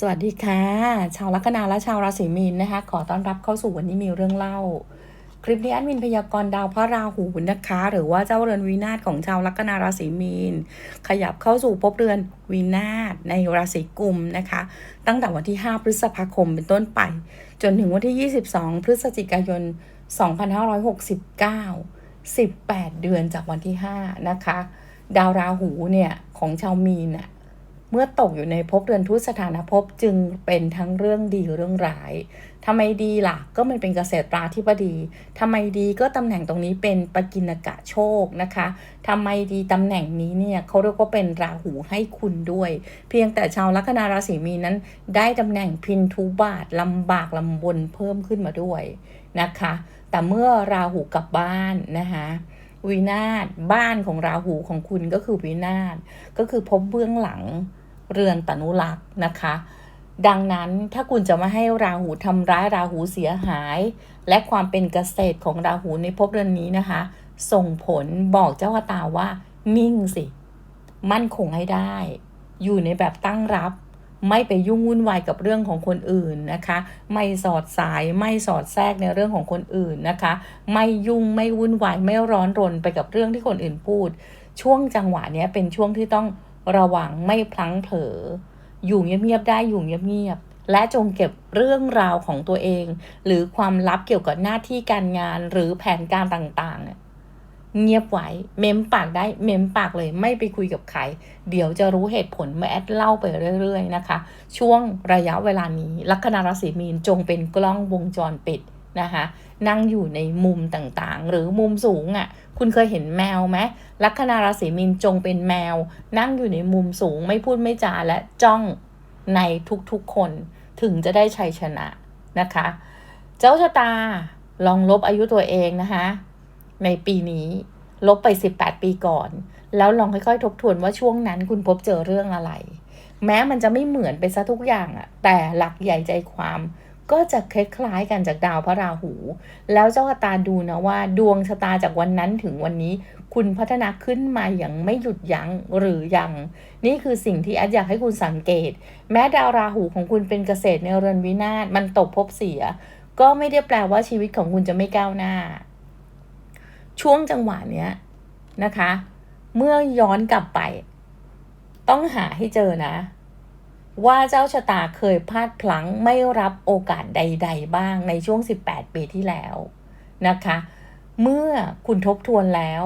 สวัสดีค่ะ ชาวลัคนาและชาวราศีมีนนะคะ ขอต้อนรับเข้าสู่วันนี้มีเรื่องเล่า คลิปนี้แอดมินพยากรณ์ดาวพระราหูนะคะ หรือว่าเจ้าเรือนวินาศของชาวลัคนาราศีมีน ขยับเข้าสู่ภพเรือนวินาศในราศีกุมนะคะ ตั้งแต่วันที่ 5 พฤษภาคมเป็นต้นไป จนถึงวันที่ 22 พฤศจิกายน 2569 18 เดือนจากวันที่ 5 นะคะ ดาวราหูเนี่ย ของชาวมีนน่ะ เมื่อตกอยู่ในภพเรือนทุตสถานภพจึงเป็นทั้งเรื่องดีเรื่องร้ายทำไมดีล่ะ ก็มันเป็นเกษตราธิบดีทำไมดีก็ตำแหน่งตรงนี้เป็นปกินกะโชคนะคะทำไมดีตำแหน่งนี้เนี่ยเขาเรียกว่าเป็นราหูให้คุณด้วย เพียงแต่ชาวลัคนาราศีมีนนั้น ได้ตำแหน่งพินทุบาทลำบากลำบนเพิ่มขึ้นมาด้วยนะคะ แต่เมื่อราหูกลับบ้านนะคะวินาศบ้านของราหูของคุณก็คือวินาศก็คือพบเบื้องหลัง เรือนตนุรักษ์นะคะ ดังนั้นถ้าคุณจะไม่ให้ราหูทำร้ายราหูเสียหาย และความเป็นเกษตรของราหูในภพเรือนนี้นะคะ ส่งผลบอกเจ้าตาว่า นิ่งสิ มั่นคงให้ได้ อยู่ในแบบตั้งรับไม่ไปยุ่งวุ่นวายกับเรื่องของคนอื่นนะคะ ไม่สอดสายไม่สอดแทรกในเรื่องของคนอื่นนะคะ ไม่ยุ่งไม่วุ่นวายไม่ร้อนรนไปกับเรื่องที่คนอื่นพูด ช่วงจังหวะนี้เป็นช่วงที่ต้อง ระวังไม่พลั้งเผลอ อยู่เงียบๆได้อยู่เงียบๆและจงเก็บเรื่องราวของตัวเอง หรือความลับเกี่ยวกับหน้าที่การงานหรือแผนการต่างๆ เงียบไว้เม้มปากได้เม้มปากเลยไม่ไปคุยกับใคร เดี๋ยวจะรู้เหตุผลเมื่อแอดเล่าไปเรื่อย ๆ นะคะ ช่วงระยะเวลานี้ลัคนาราศีมีนจงเป็นกล้องวงจรปิด นะคะ นั่งอยู่ในมุมต่างๆ หรือมุมสูงอะ่ะ คุณเคยเห็นแมวไหมลัคนาราศีมีนจงเป็นแมว นั่งอยู่ในมุมสูงไม่พูดไม่จาและจ้องในทุกๆคนถึงจะได้ชัยชนะนะคะ เจ้าชะตาลองลบอายุตัวเองนะคะ ในปีนี้ลบไป 18 ปีก่อน แล้วลองค่อยๆ ทบทวนว่าช่วงนั้นคุณพบเจอเรื่องอะไร แม้มันจะไม่เหมือนไปซะทุกอย่างอะแต่หลักใหญ่ใจความ ก็จะคล้ายๆกันจากดาวพระราหู แล้วเจ้าชะตาดูนะว่า ดวงชะตาจากวันนั้นถึงวันนี้ คุณพัฒนาขึ้นมาอย่างไม่หยุดยั้งหรือยัง นี่คือสิ่งที่แอดอยากให้คุณสังเกต แม้ดาวราหูของคุณเป็นเกษตรในเรือนวินาศมันตกภพเสีย ก็ไม่ได้แปลว่าชีวิตของคุณจะไม่ก้าวหน้า ช่วงจังหวะเนี้ยนะคะ เมื่อย้อนกลับไป ต้องหาให้เจอนะ ว่าเจ้าชะตาเคยพลาดพลั้งไม่รับโอกาสใด ๆ บ้างในช่วง 18 ปีที่แล้วนะคะ เมื่อคุณทบทวนแล้ว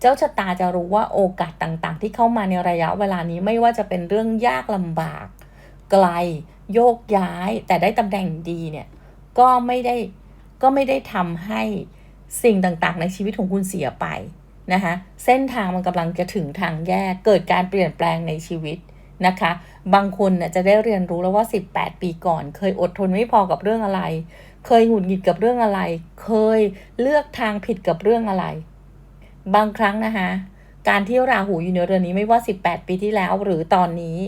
เจ้าชะตาจะรู้ว่าโอกาสต่างๆ ที่เข้ามาในระยะเวลานี้ไม่ว่าจะเป็นเรื่องยากลำบาก ไกล โยกย้าย แต่ได้ตำแหน่งดีเนี่ยก็ไม่ได้ก็ไม่ได้ทำให้สิ่งต่างๆ ในชีวิตของคุณเสียไปนะคะเส้นทางมันกำลังจะถึงทางแยกเกิดการเปลี่ยนแปลงในชีวิต นะคะ บางคนน่ะจะได้เรียนรู้แล้วว่า 18 ปีก่อน เคยอดทนไม่พอกับเรื่องอะไร เคยหงุดหงิดกับเรื่องอะไร เคยเลือกทางผิดกับเรื่องอะไร บางครั้งนะคะการที่ราหูอยู่ในเรือนนี้ไม่ว่า 18 ปีที่แล้วหรือตอนนี้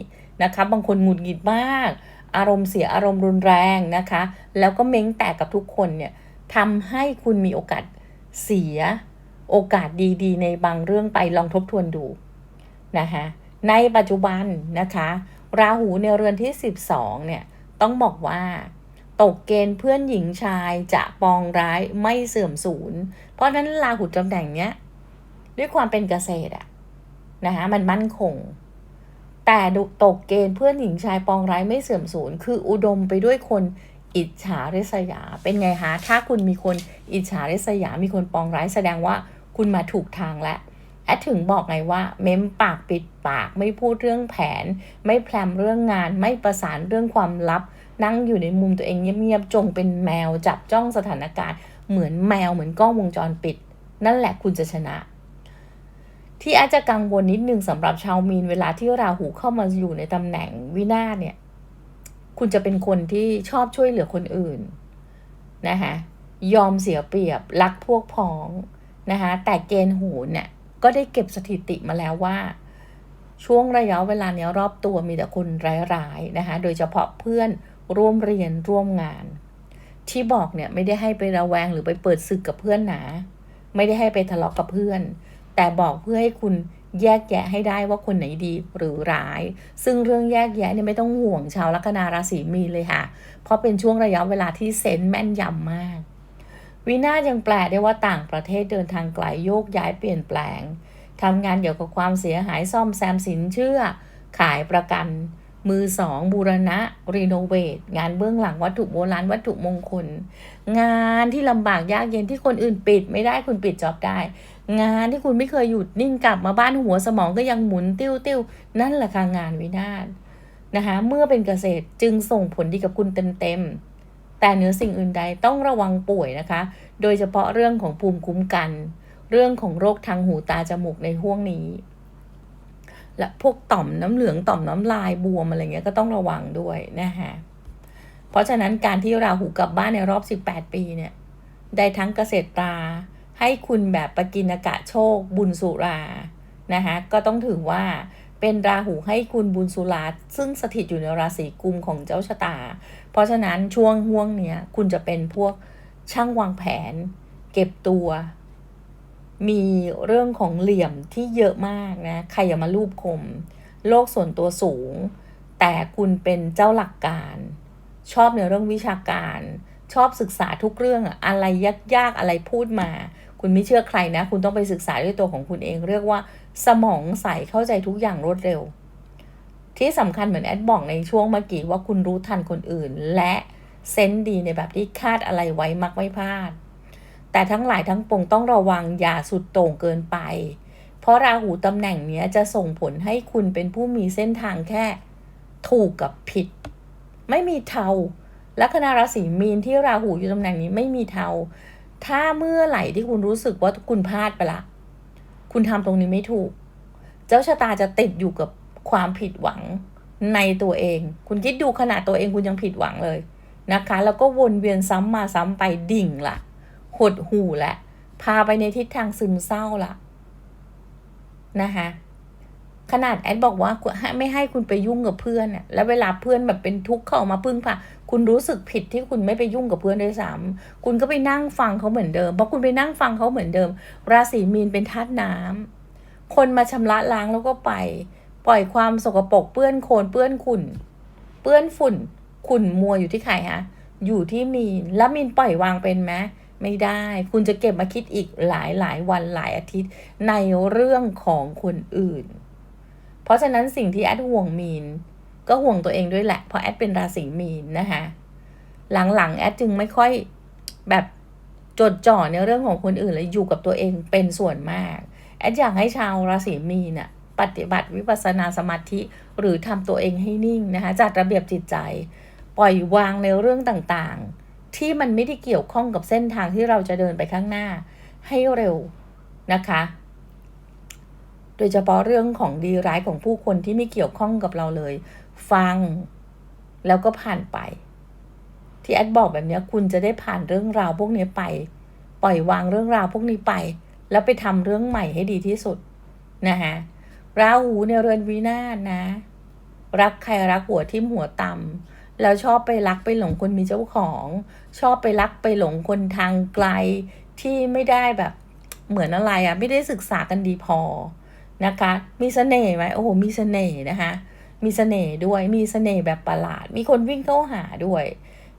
นะคะ บางคนหงุดหงิดมาก อารมณ์เสียอารมณ์รุนแรงนะคะ แล้วก็เม้งแตกกับทุกคนเนี่ยทำให้คุณมีโอกาสเสียโอกาสดีๆ ในบางเรื่องไปลองทบทวนดูนะคะ ในปัจจุบันนะคะ ราหูในเรือนที่ 12 เนี่ย ต้องบอกว่า ตกเกณฑ์เพื่อนหญิงชายจะปองร้ายไม่เสื่อมสูญ เพราะนั้นราหูตำแหน่งเนี้ย ด้วยความเป็นเกษตรอะนะคะมันมั่นคง แต่ตกเกณฑ์เพื่อนหญิงชายปองร้ายไม่เสื่อมสูญ คืออุดมไปด้วยคนอิจฉาริษยา เป็นไงคะ ถ้าคุณมีคนอิจฉาริษยา มีคนปองร้ายแสดงว่าคุณมาถูกทางแล้วแอดถึงบอกไงว่า เม้มปากปิด ปาก ไม่พูดเรื่องแผน ไม่แพลมเรื่องงาน ไม่ประสานเรื่องความลับ นั่งอยู่ในมุมตัวเองเงียบๆจงเป็นแมวจับจ้องสถานการณ์ เหมือนแมวเหมือนกล้องวงจรปิด นั่นแหละคุณจะชนะ ที่อาจจะกังวลนิดนึงสำหรับชาวมีนเวลาที่ราหูเข้ามาอยู่ในตำแหน่งวินาศเนี่ยคุณจะเป็นคนที่ชอบช่วยเหลือคนอื่นนะคะยอมเสียเปรียบรักพวกพ้องนะคะแต่เกณฑ์หูเนี่ยก็ได้เก็บสถิติมาแล้วว่า ช่วงระยะเวลาเนี้ยรอบตัวมีแต่คนร้ายๆนะคะ โดยเฉพาะเพื่อนร่วมเรียนร่วมงาน ที่บอกเนี่ยไม่ได้ให้ไประแวงหรือไปเปิดศึกกับเพื่อนหนา ไม่ได้ให้ไปทะเลาะกับเพื่อน แต่บอกเพื่อให้คุณแยกแยะให้ได้ว่าคนไหนดีหรือร้าย ซึ่งเรื่องแยกแยะเนี่ยไม่ต้องห่วงชาวลัคนาราศีมีนเลยค่ะ เพราะเป็นช่วงระยะเวลาที่เซนส์แม่นยำมาก วินายังแปลได้ว่าต่างประเทศเดินทางไกลโยกย้ายเปลี่ยนแปลง ทำงานเกี่ยวกับความเสียหายซ่อมแซมสินเชื่อ ขายประกัน มือสองบูรณะ รีโนเวท งานเบื้องหลังวัตถุโบราณวัตถุมงคล งานที่ลำบากยากเย็นที่คนอื่นปิดไม่ได้คุณปิดจ็อบได้ งานที่คุณไม่เคยหยุดนิ่งกลับมาบ้านหัวสมองก็ยังหมุนติ้วติ้วนั่นแหละค่ะงานวินาศนะคะเมื่อเป็นเกษตรจึงส่งผลดีกับคุณเต็มๆแต่เหนือสิ่งอื่นใดต้องระวังป่วยนะคะ โดยเฉพาะเรื่องของภูมิคุ้มกัน เรื่องของโรคทางหูตาจมูกในห่วงนี้ และพวกต่อมน้ำเหลืองต่อมน้ำลายบวมอะไรเงี้ยก็ต้องระวังด้วยนะคะเพราะฉะนั้นการที่ราหูกลับบ้านในรอบ 18 ปีเนี่ย ได้ทั้งเกษตรตาให้คุณแบบปกินกะโชคบุญสุรานะคะก็ต้องถือว่าเป็นราหูให้คุณบุญสุราซึ่งสถิตอยู่ในราศีกุมของเจ้าชะตา เพราะฉะนั้นช่วงห่วงเนี้ยคุณจะเป็นพวกช่างวางแผน เก็บตัว มีเรื่องของเหลี่ยมที่เยอะมากนะใครอย่ามารูปคม โลกส่วนตัวสูง แต่คุณเป็นเจ้าหลักการ ชอบในเรื่องวิชาการ ชอบศึกษาทุกเรื่องอะอะไรยากๆอะไรพูดมา คุณไม่เชื่อใครนะ คุณต้องไปศึกษาด้วยตัวของคุณเอง เรียกว่า สมองใสเข้าใจทุกอย่างรวดเร็ว ที่สำคัญเหมือนแอดบอกในช่วงเมื่อกี้ว่าคุณรู้ทันคนอื่น และเซนส์ดีในแบบที่คาดอะไรไว้มักไม่พลาด แต่ทั้งหลายทั้งปวงต้องระวังอย่าสุดโต่งเกินไป เพราะราหูตำแหน่งนี้จะส่งผลให้คุณเป็นผู้มีเส้นทางแค่ถูกกับผิด ไม่มีเทาลัคนาราศีมีนที่ราหูอยู่ตำแหน่งนี้ไม่มีเทา ถ้าเมื่อไหร่ที่คุณรู้สึกว่าคุณพลาดไปละ คุณทำตรงนี้ไม่ถูก เจ้าชะตาจะติดอยู่กับความผิดหวังในตัวเอง คุณคิดดูขนาดตัวเองคุณยังผิดหวังเลยนะคะ แล้วก็วนเวียนซ้ำมาซ้ำไปดิ่งล่ะ หดหูละ พาไปในทิศทางซึมเศร้าละนะคะขนาดแอดบอกว่าไม่ให้คุณไปยุ่งกับเพื่อนเนี่ยแล้วเวลาเพื่อนแบบเป็นทุกข์เข้ามาพึ่งพาคุณรู้สึกผิดที่คุณไม่ไปยุ่งกับเพื่อนด้วยซ้ำคุณก็ไปนั่งฟังเขาเหมือนเดิมเพราะคุณไปนั่งฟังเขาเหมือนเดิม ราศีมีนเป็นธาตุน้ำคนมาชำระล้างแล้วก็ไป ปล่อยความสกปรกเปื้อนโคลนเปื้อนขุ่น เปื้อนฝุ่น ขุ่นมัวอยู่ที่ใครฮะอยู่ที่มีนแล้วมีนปล่อยวางเป็นไหม ไม่ได้ คุณจะเก็บมาคิดอีกหลายหลายวันหลายอาทิตย์ในเรื่องของคนอื่น เพราะฉะนั้นสิ่งที่แอดห่วงมีน ก็ห่วงตัวเองด้วยแหละ เพราะแอดเป็นราศีมีนนะคะหลังๆแอดจึงไม่ค่อยแบบจดจ่อในเรื่องของคนอื่นเลยอยู่กับตัวเองเป็นส่วนมากแอดอยากให้ชาวราศีมีนน่ะปฏิบัติวิปัสสนาสมาธิหรือทำตัวเองให้นิ่งนะคะจัดระเบียบจิตใจ ปล่อยวางในเรื่องต่างๆ ที่มันไม่ได้เกี่ยวข้องกับเส้นทางที่เราจะเดินไปข้างหน้า ให้เร็วนะคะ โดยเฉพาะเรื่องของดีร้ายของผู้คนที่ไม่เกี่ยวข้องกับเราเลย ฟังแล้วก็ผ่านไป ที่แอดบอกแบบนี้คุณจะได้ผ่านเรื่องราวพวกนี้ไป ปล่อยวางเรื่องราวพวกนี้ไป แล้วไปทำเรื่องใหม่ให้ดีที่สุดนะคะราหูในเรือนวินาศนะ รักใครรักหัวทิ่มหัวต่ำ แล้วชอบไปรักไปหลงคนมีเจ้าของ ชอบไปรักไปหลงคนทางไกลที่ไม่ได้แบบเหมือนอะไรอะ่ะ ไม่ได้ศึกษากันดีพอนะคะ มีเสน่ห์ไหมโอ้โหมีเสน่ห์นะคะ มีเสน่ห์ด้วยมีเสน่ห์แบบประหลาด มีคนวิ่งเข้าหาด้วย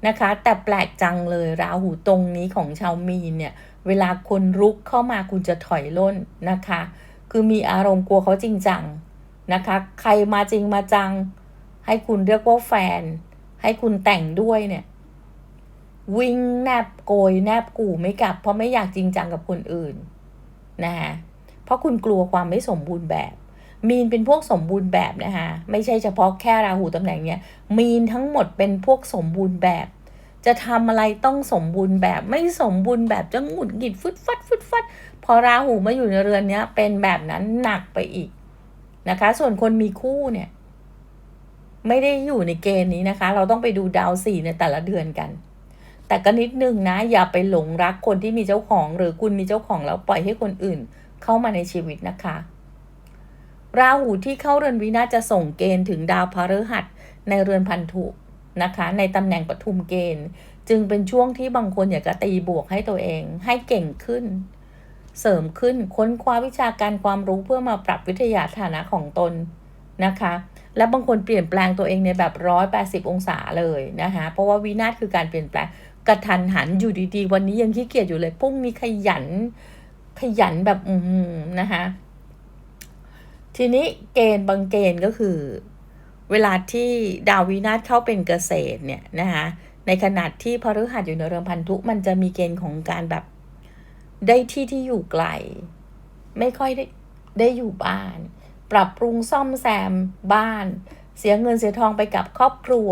นะคะ แต่แปลกจังเลยราหูตรงนี้ของชาวมีนเนี่ย เวลาคนรุกเข้ามาคุณจะถอยล่นนะคะ คือมีอารมณ์กลัวเขาจริงจังนะคะ ใครมาจริงมาจัง ให้คุณเรียกว่าแฟน ให้คุณแต่งด้วยเนี่ย วิ่งแนบโกยแนบกู่ไม่กลับ เพราะไม่อยากจริงจังกับคนอื่นนะคะเพราะคุณกลัวความไม่สมบูรณ์แบบ มีนเป็นพวกสมบูรณ์แบบนะคะไม่ใช่เฉพาะแค่ราหูตำแหน่งเนี้ยมีนทั้งหมดเป็นพวกสมบูรณ์แบบ จะทำอะไรต้องสมบูรณ์แบบ ไม่สมบูรณ์แบบจะหงุดหงิดฟึดฟัดฟึดฟัดพอราหูมาอยู่ในเรือนเนี้ยเป็นแบบนั้นหนักไปอีกนะคะ ส่วนคนมีคู่เนี่ย ไม่ได้อยู่ในเกณฑ์นี้นะคะ เราต้องไปดูดาวสี่ในแต่ละเดือนกัน แต่ก็นิดนึงนะ อย่าไปหลงรักคนที่มีเจ้าของ หรือคุณมีเจ้าของแล้วปล่อยให้คนอื่นเข้ามาในชีวิตนะคะ ราหูที่เข้าเรือนวินาจะส่งเกณฑ์ถึงดาวพฤหัสในเรือนพันธุนะคะ ในตำแหน่งปทุมเกณฑ์ จึงเป็นช่วงที่บางคนอยากจะตีบวกให้ตัวเอง ให้เก่งขึ้น เสริมขึ้นค้นคว้าวิชาการความรู้เพื่อมาปรับวิทยาฐานะของตนนะคะ และบางคนเปลี่ยนแปลงตัวเองในแบบร้อยแปดสิบองศาเลยนะคะ เพราะว่าวินาศคือการเปลี่ยนแปลงกระทันหันอยู่ดีๆ วันนี้ยังขี้เกียจอยู่เลยพรุ่งนี้ขยันขยันแบบอืมนะคะทีนี้เกณฑ์บางเกณฑ์ก็คือ เวลาที่ดาววินาศเข้าเป็นเกษตรเนี่ยนะคะในขณะที่พฤหัสอยู่ในเรือนพันธุมันจะมีเกณฑ์ของการแบบได้ที่ที่อยู่ไกล ไม่ค่อยได้ได้อยู่บ้าน ปรับปรุงซ่อมแซมบ้าน เสียเงินเสียทองไปกับครอบครัว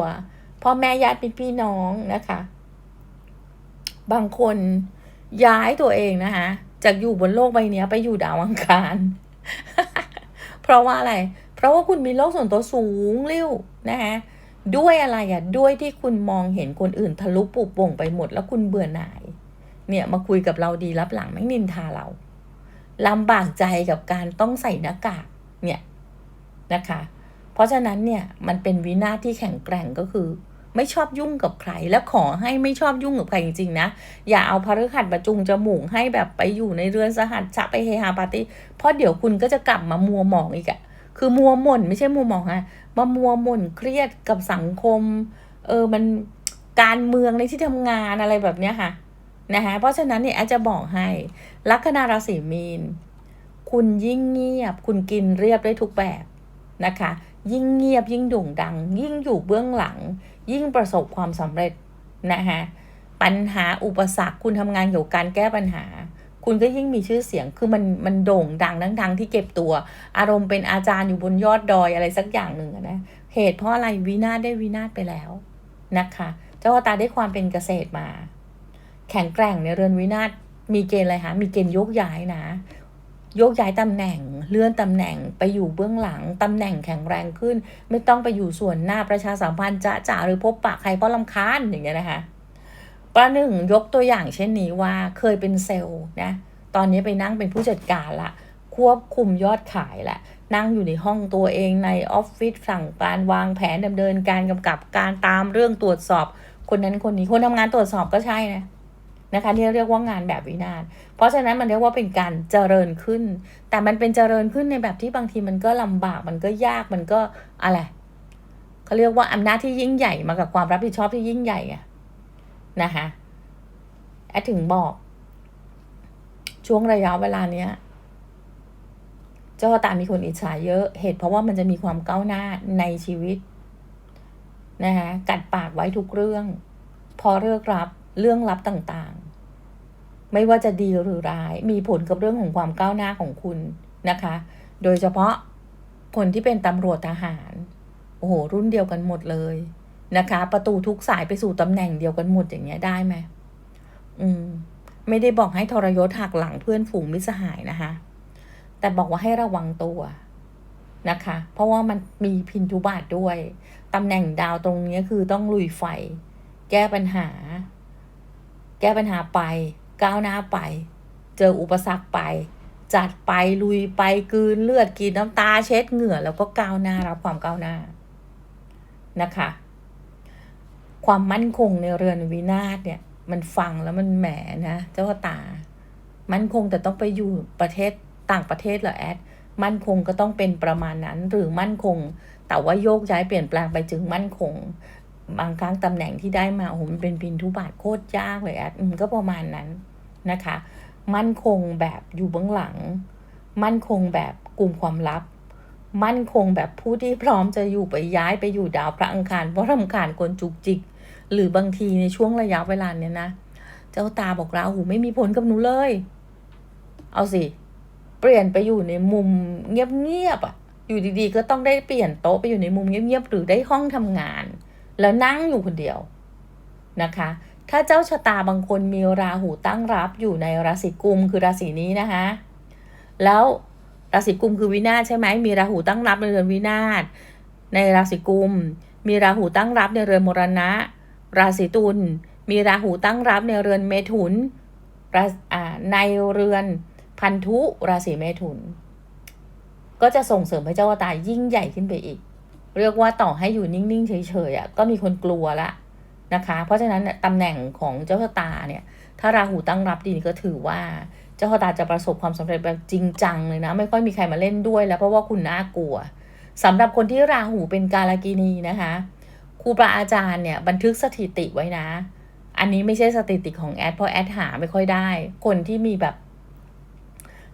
พ่อแม่ญาติพี่น้องนะคะ บางคนย้ายตัวเองนะคะจากอยู่บนโลกใบนี้ไปอยู่ดาวอังคาร เพราะว่าอะไร เพราะว่าคุณมีโลกส่วนตัวสูงเร็วนะคะด้วยอะไรอะ่ะ ด้วยที่คุณมองเห็นคนอื่นทะลุปุบป่งไปหมดแล้วคุณเบื่อหน่าย เนี่ยมาคุยกับเราดีรับหลังไม่นินทาเราลำบากใจกับการต้องใส่หน้ากาก เนี่ยนะคะ เพราะฉะนั้นเนี่ยมันเป็นวินาศที่แข็งแกร่งก็คือ ไม่ชอบยุ่งกับใคร และขอให้ไม่ชอบยุ่งกับใครจริงๆนะ อย่าเอาพฤหัสประจุงจมูกให้แบบไปอยู่ในเรือนสหัสชะไปเฮฮาปาร์ตี้เพราะเดี๋ยวคุณก็จะกลับมามัวหมองอีกอะคือมัวหม่นไม่ใช่มัวหมองอะมามัวหม่นเครียดกับสังคม เออมันการเมืองในที่ทำงานอะไรแบบเนี้ยค่ะนะคะเพราะฉะนั้นเนี่ยอาจจะบอกให้ลัคนาราศีมีน คุณยิ่งเงียบ คุณกินเรียบได้ทุกแบบนะคะ ยิ่งเงียบยิ่งโด่งดัง ยิ่งอยู่เบื้องหลัง ยิ่งประสบความสำเร็จนะคะปัญหาอุปสรรคคุณทำงานเกี่ยวกับการแก้ปัญหา คุณก็ยิ่งมีชื่อเสียงคือมันมันโด่งดังทั้งทงที่เก็บตัว อารมณ์เป็นอาจารย์อยู่บนยอดดอยอะไรสักอย่างหนึ่งนะเหตุเพราะอะไรวินาศได้วินาศไปแล้วนะคะ เจ้าตาได้ความเป็นเกษตรมา แข็งแกร่งในเรือนวินาศมีเกณฑ์อะไรคะมีเกณฑ์ยกย้ายนะ ยกย้ายตำแหน่งเลื่อนตำแหน่งไปอยู่เบื้องหลังตำแหน่งแข็งแรงขึ้น ไม่ต้องไปอยู่ส่วนหน้าประชาสัมพันธ์จะจ่าหรือพบปะใครเพราะลำคาญอย่างเงี้ยนะคะประหนึ่งยกตัวอย่างเช่นนี้ว่าเคยเป็นเซลล์นะตอนนี้ไปนั่งเป็นผู้จัดการละควบคุมยอดขายละนั่งอยู่ในห้องตัวเองในออฟฟิศสั่งการวางแผนดำเนินการกำกับการตามเรื่องตรวจสอบ คนนั้นคนนี้คนทำงานตรวจสอบก็ใช่นะ นะคะที่เรียกว่างานแบบวินาศเพราะฉะนั้นมันเรียกว่าเป็นการเจริญขึ้น แต่มันเป็นเจริญขึ้นในแบบที่บางทีมันก็ลำบากมันก็ยากมันก็อะไรเขาเรียกว่าอำนาจที่ยิ่งใหญ่มากับความรับผิดชอบที่ยิ่งใหญ่อะนะคะแอดถึงบอก ช่วงระยะเวลาเนี้ยเจ้าตามีคนอิจฉาเยอะเหตุเพราะว่ามันจะมีความก้าวหน้าในชีวิตนะคะกัดปากไว้ทุกเรื่อง พอเลิกรับเรื่องลับต่างๆ ไม่ว่าจะดีหรือร้าย มีผลกับเรื่องของความก้าวหน้าของคุณนะคะ โดยเฉพาะคนที่เป็นตำรวจทหาร โอ้โห รุ่นเดียวกันหมดเลยนะคะ ประตูทุกสายไปสู่ตำแหน่งเดียวกันหมดอย่างเงี้ยได้ไหมอืม ไม่ได้บอกให้ทรยศหักหลังเพื่อนฝูงมิสหายนะคะ แต่บอกว่าให้ระวังตัวนะคะ เพราะว่ามันมีพินทุบาทด้วยตำแหน่งดาวตรงนี้คือต้องลุยไฟ แก้ปัญหา แก้ปัญหาไป ก้าวหน้าไป เจออุปสรรคไป จัดไปลุยไปกืนเลือดกินน้ำตาเช็ดเหงื่อ แล้วก็ก้าวหน้ารับความก้าวหน้านะคะ ความมั่นคงในเรือนวินาศเนี่ย มันฟังแล้วมันแหมนะเจ้าตา มั่นคงแต่ต้องไปอยู่ประเทศต่างประเทศเหรอแอดมั่นคงก็ต้องเป็นประมาณนั้นหรือมั่นคง แต่ว่าโยกย้ายเปลี่ยนแปลงไปจึงมั่นคง บางครั้งตำแหน่งที่ได้มาโอ้โหมันเป็นพินทุบาทโคตรยากเลยแอดก็ประมาณนั้น นะคะ มั่นคงแบบอยู่เบื้องหลัง มั่นคงแบบกลุ่มความลับ มั่นคงแบบผู้ที่พร้อมจะอยู่ไปย้ายไปอยู่ดาวพระอังคารเพราะรำคาญคนจุกจิก หรือบางทีในช่วงระยะเวลาเนี้ยนะ เจ้าตาบอกราหูไม่มีผลกับหนูเลย เอาสิ เปลี่ยนไปอยู่ในมุมเงียบๆอะอยู่ดีๆ ก็ต้องได้เปลี่ยนโต๊ะไปอยู่ในมุมเงียบๆหรือได้ห้องทำงาน แล้วนั่งอยู่คนเดียวนะคะ ถ้าเจ้าชะตาบางคนมีราหูตั้งรับอยู่ในราศีกุมคือราศีนี้นะคะ แล้วราศีกุมคือวินาศใช่ไหมมีราหูตั้งรับในเรือนวินาศในราศีกุม มีราหูตั้งรับในเรือนมรณะ ราศีตุลมีราหูตั้งรับในเรือนเมถุนในเรือนพันธุราศีเมถุน ก็จะส่งเสริมให้เจ้าตายิ่งใหญ่ขึ้นไปอีก เรียกว่าต่อให้อยู่นิ่งๆเฉยๆอะก็มีคนกลัวละ นะคะ เพราะฉะนั้นตำแหน่งของเจ้าชะตาเนี่ยถ้าราหูตั้งรับดีก็ถือว่าเจ้าชะตาจะประสบความสำเร็จแบบจริงจังเลยนะ ไม่ค่อยมีใครมาเล่นด้วย แล้วเพราะว่าคุณน่ากลัวสำหรับคนที่ราหูเป็นกาลกินีนะคะครูบาอาจารย์เนี่ยบันทึกสถิติไว้นะ อันนี้ไม่ใช่สถิติของแอดเพราะแอดหาไม่ค่อยได้ คนที่มีแบบ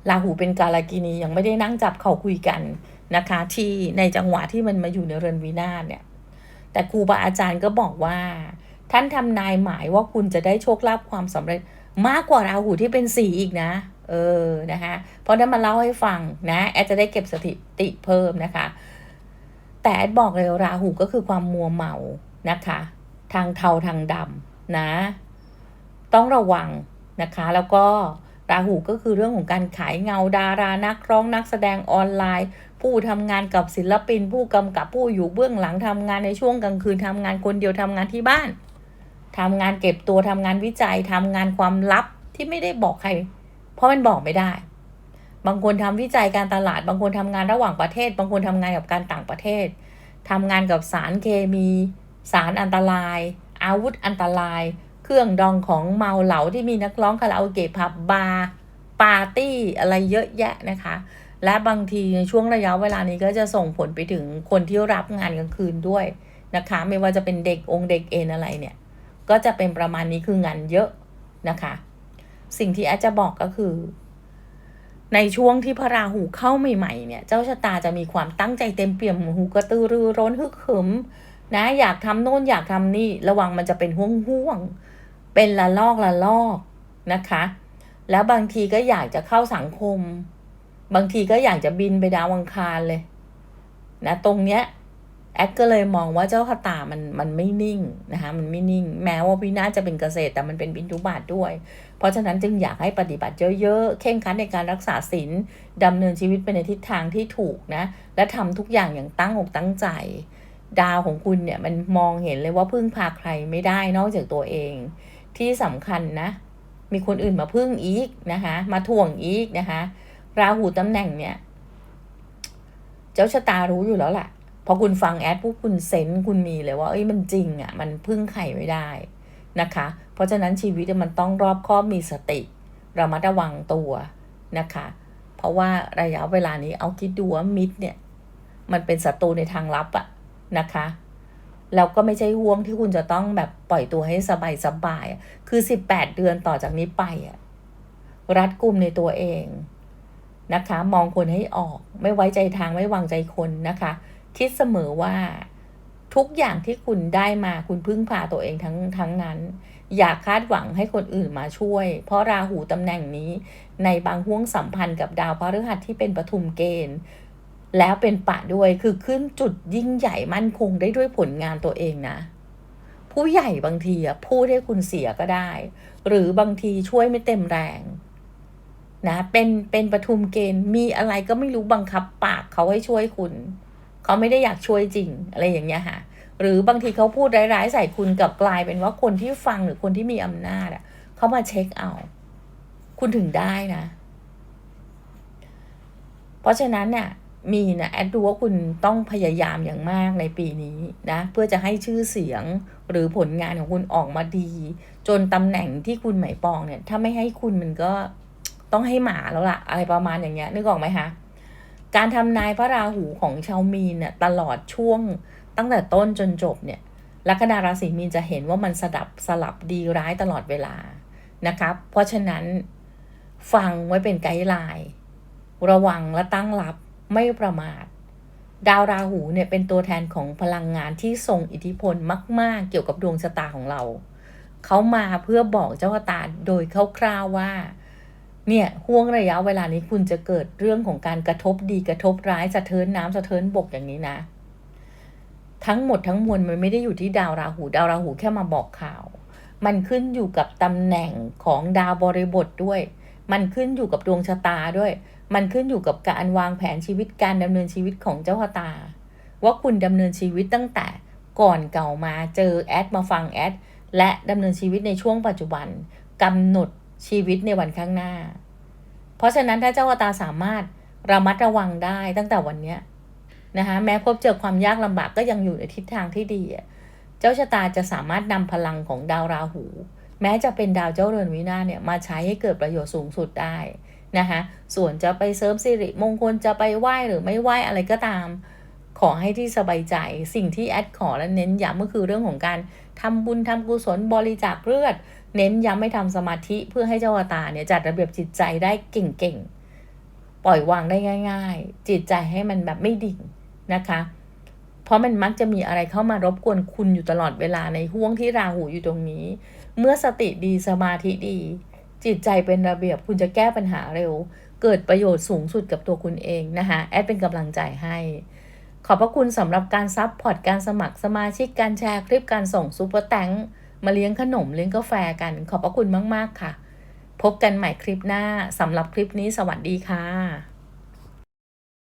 ราหูเป็นกาลกินียังไม่ได้นั่งจับเขาคุยกันนะคะ ที่ในจังหวะที่มันมาอยู่ในเรือนวินาศเนี่ย แต่ครูบาอาจารย์ก็บอกว่า ท่านทำนายหมายว่าคุณจะได้โชคลาภความสำเร็จมากกว่าราหูที่เป็นสีอีกนะ เออนะคะ เพราะนั้นมาเล่าให้ฟังนะแอดจะได้เก็บสถิติเพิ่มนะคะ แต่แอดบอกเลยราหูก็คือความมัวเมานะคะ ทางเทาทางดำนะ ต้องระวังนะคะ แล้วก็ราหูก็คือเรื่องของการขายเงาดารานักร้องนักแสดงออนไลน์ ผู้ทำงานกับศิลปิน ผู้กำกับผู้อยู่เบื้องหลังทำงานในช่วงกลางคืนทำงานคนเดียวทำงานที่บ้าน ทำงานเก็บตัวทำงานวิจัยทำงานความลับที่ไม่ได้บอกใคร เพราะมันบอกไม่ได้ บางคนทำวิจัยการตลาด บางคนทำงานระหว่างประเทศ บางคนทำงานกับการต่างประเทศทำงานกับสารเคมี สารอันตราย อาวุธอันตราย เครื่องดองของเมาเหลาที่มีนักร้องคาราโอเกะผับบาร์ปาร์ตี้อะไรเยอะแยะนะคะ และบางทีในช่วงระยะเวลานี้ก็จะส่งผลไปถึงคนที่รับงานกลางคืนด้วยนะคะ ไม่ว่าจะเป็นเด็กองค์เด็กเอ็นอะไรเนี่ย ก็จะเป็นประมาณนี้คืองานเยอะนะคะ สิ่งที่อดจจะบอกก็คือ ในช่วงที่พระราหูเข้าใหม่ๆเนี่ย เจ้าชะตาจะมีความตั้งใจเต็มเปี่ยมหูกระตือรือร้นฮึกเหิมนะอยากทำโน่นอยากทำนี่ระวังมันจะเป็นห่วงห่วงๆเป็นละลอกละลอกนะคะ แล้วบางทีก็อยากจะเข้าสังคม บางทีก็อยากจะบินไปดาวอังคารเลย นะ ตรงเนี้ย แอดก็เลยมองว่าเจ้าคาตามันมันไม่นิ่งนะคะมันไม่นิ่ง แม้ว่าพินาจะเป็นเกษตรแต่มันเป็นบินทุบาทด้วย เพราะฉะนั้นจึงอยากให้ปฏิบัติเยอะๆเข่งคัดในการรักษาศีลดำเนินชีวิตไปในทิศทางที่ถูกนะและทำทุกอย่างอย่างตั้งอกตั้งใจ ดาวของคุณเนี่ยมันมองเห็นเลยว่าพึ่งพาใครไม่ได้นอกจากตัวเอง ที่สำคัญนะ มีคนอื่นมาพึ่งอีกนะคะมาถ่วงอีกนะคะราหูตำแหน่งเนี่ย เจ้าชะตารู้อยู่แล้วแหละ พอคุณฟังแอดปุ๊บคุณเซนคุณมีเลยว่าเอ้ยมันจริงอะ่ะมันพึ่งไข่ไม่ได้นะคะ เพราะฉะนั้นชีวิตมันต้องรอบคอบมีสติระมัดระวังตัวนะคะ เพราะว่าระยะเวลานี้เอาคิดดูว่ามิตรเนี่ย มันเป็นศัตรูในทางลับอะนะคะแล้วก็ไม่ใช่ห่วงที่คุณจะต้องแบบปล่อยตัวให้สบายสบาย คือสิบแปดเดือนต่อจากนี้ไปอะรัดกุมในตัวเองนะคะ มองคนให้ออก ไม่ไว้ใจทางไม่วางใจคนนะคะ คิดเสมอว่าทุกอย่างที่คุณได้มาคุณพึ่งพาตัวเองทั้งทั้งนั้น อย่าคาดหวังให้คนอื่นมาช่วย เพราะราหูตำแหน่งนี้ ในบางห่วงสัมพันธ์กับดาวพฤหัสที่เป็นปฐุมเกณฑ์ แล้วเป็นปะด้วยคือขึ้นจุดยิ่งใหญ่มั่นคงได้ด้วยผลงานตัวเองนะ ผู้ใหญ่บางทีพูดให้คุณเสียก็ได้ หรือบางทีช่วยไม่เต็มแรงนะเป็นเป็นปฐุมเกณฑ์มีอะไรก็ไม่รู้บังคับปากเขาให้ช่วยคุณ เขาไม่ได้อยากช่วยจริงอะไรอย่างเงี้ยค่ะ หรือบางทีเขาพูดร้ายๆใส่คุณกับกลายเป็นว่าคนที่ฟังหรือคนที่มีอำนาจอะเขามาเช็คเอา คุณถึงได้นะ เพราะฉะนั้นเนี่ยมีนะแอดดูว่าคุณต้องพยายามอย่างมากในปีนี้นะ เพื่อจะให้ชื่อเสียงหรือผลงานของคุณออกมาดี จนตำแหน่งที่คุณหมายปองเนี่ย ถ้าไม่ให้คุณมันก็ต้องให้หมาแล้วล่ะ อะไรประมาณอย่างเงี้ยนึกออกไหมคะ การทำนายพระราหูของชาวมีนเนี่ยตลอดช่วงตั้งแต่ต้นจนจบเนี่ยลัคนาราศีมีนจะเห็นว่ามันสดับสลับดีร้ายตลอดเวลานะครับ เพราะฉะนั้นฟังไว้เป็นไกด์ไลน์ระวังและตั้งรับไม่ประมาท ดาวราหูเนี่ยเป็นตัวแทนของพลังงานที่ทรงอิทธิพลมาก ๆ เกี่ยวกับดวงชะตาของเรา เขามาเพื่อบอกเจ้าชะตาโดยคร่าวๆว่า เนี่ยห่วงระยะเวลานี้คุณจะเกิดเรื่องของการกระทบดีกระทบร้ายสะเทินน้ำสะเทินบกอย่างนี้นะ ทั้งหมดทั้งมวลมันไม่ได้อยู่ที่ดาวราหูดาวราหูแค่มาบอกข่าว มันขึ้นอยู่กับตำแหน่งของดาวบริบทด้วย มันขึ้นอยู่กับดวงชะตาด้วย มันขึ้นอยู่กับการวางแผนชีวิตการดำเนินชีวิตของเจ้าชะตา ว่าคุณดำเนินชีวิตตั้งแต่ก่อนเก่ามาเจอแอดมาฟังแอดและดำเนินชีวิตในช่วงปัจจุบันกำหนด ชีวิตในวันข้างหน้า เพราะฉะนั้นถ้าเจ้าชะตาสามารถระมัดระวังได้ตั้งแต่วันเนี้ยนะคะแม้พบเจอความยากลำบากก็ยังอยู่ในทิศทางที่ดี เจ้าชะตาจะสามารถนำพลังของดาวราหู แม้จะเป็นดาวเจ้าเรือนวินาศเนี่ยมาใช้ให้เกิดประโยชน์สูงสุดได้นะคะส่วนจะไปเสริมสิริมงคลจะไปไหว้หรือไม่ไหว้อะไรก็ตาม ขอให้ที่สบายใจสิ่งที่แอดขอและเน้นย้ำก็คือเรื่องของการ ทำบุญทำกุศลบริจาคเลือด เน้นย้ำให้ทำสมาธิเพื่อให้เจ้าอวตาเนี่ยจัดระเบียบจิตใจได้เก่งๆ ปล่อยวางได้ง่าย ๆ จิตใจให้มันแบบไม่ดิ่งนะคะ เพราะมันมักจะมีอะไรเข้ามารบกวนคุณอยู่ตลอดเวลาในห่วงที่ราหูอยู่ตรงนี้ เมื่อสติดีสมาธิดี จิตใจเป็นระเบียบคุณจะแก้ปัญหาเร็ว เกิดประโยชน์สูงสุดกับตัวคุณเองนะคะแอดเป็นกำลังใจให้ ขอบพระคุณสำหรับการซับพอร์ตการสมัครสมาชิกการแชร์คลิปการส่งซูเปอร์แตงมาเลี้ยงขนมเลี้ยงกาแฟกัน ขอบพระคุณมาก ๆ ค่ะ พบกันใหม่คลิปหน้าสำหรับคลิปนี้สวัสดีค่ะ